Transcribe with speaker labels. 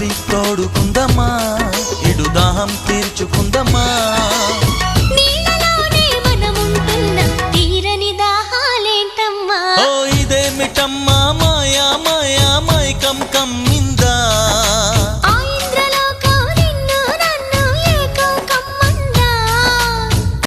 Speaker 1: నవ్వి తోడుకుందమ్మా